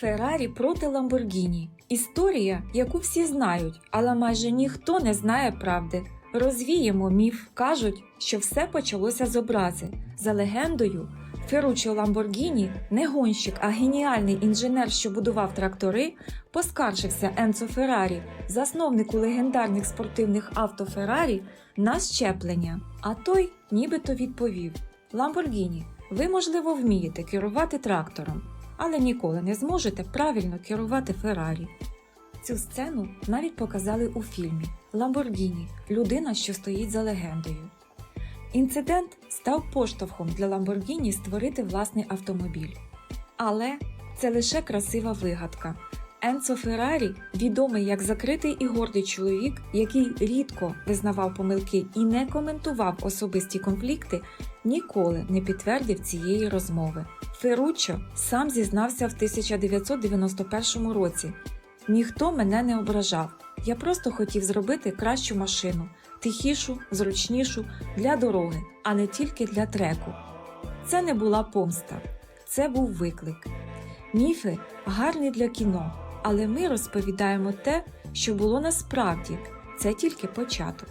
Феррарі проти Ламборгіні. Історія, яку всі знають, але майже ніхто не знає правди. Розвіємо міф. Кажуть, що все почалося з образи. За легендою, Ферруччо Ламборгіні, не гонщик, а геніальний інженер, що будував трактори, поскаржився Енцо Феррарі, засновнику легендарних спортивних авто Феррарі, на щеплення. А той нібито відповів: Ламборгіні, ви, можливо, вмієте керувати трактором, але ніколи не зможете правильно керувати Феррарі. Цю сцену навіть показали у фільмі Ламборгіні людина, що стоїть за легендою. Інцидент став поштовхом для Ламборгіні створити власний автомобіль. Але це лише красива вигадка. Енцо Феррарі, відомий як закритий і гордий чоловік, який рідко визнавав помилки і не коментував особисті конфлікти, ніколи не підтвердив цієї розмови. Ферруччо сам зізнався в 1991 році. Ніхто мене не ображав. Я просто хотів зробити кращу машину, тихішу, зручнішу для дороги, а не тільки для треку. Це не була помста, це був виклик. Міфи гарні для кіно, але ми розповідаємо те, що було насправді. Це тільки початок.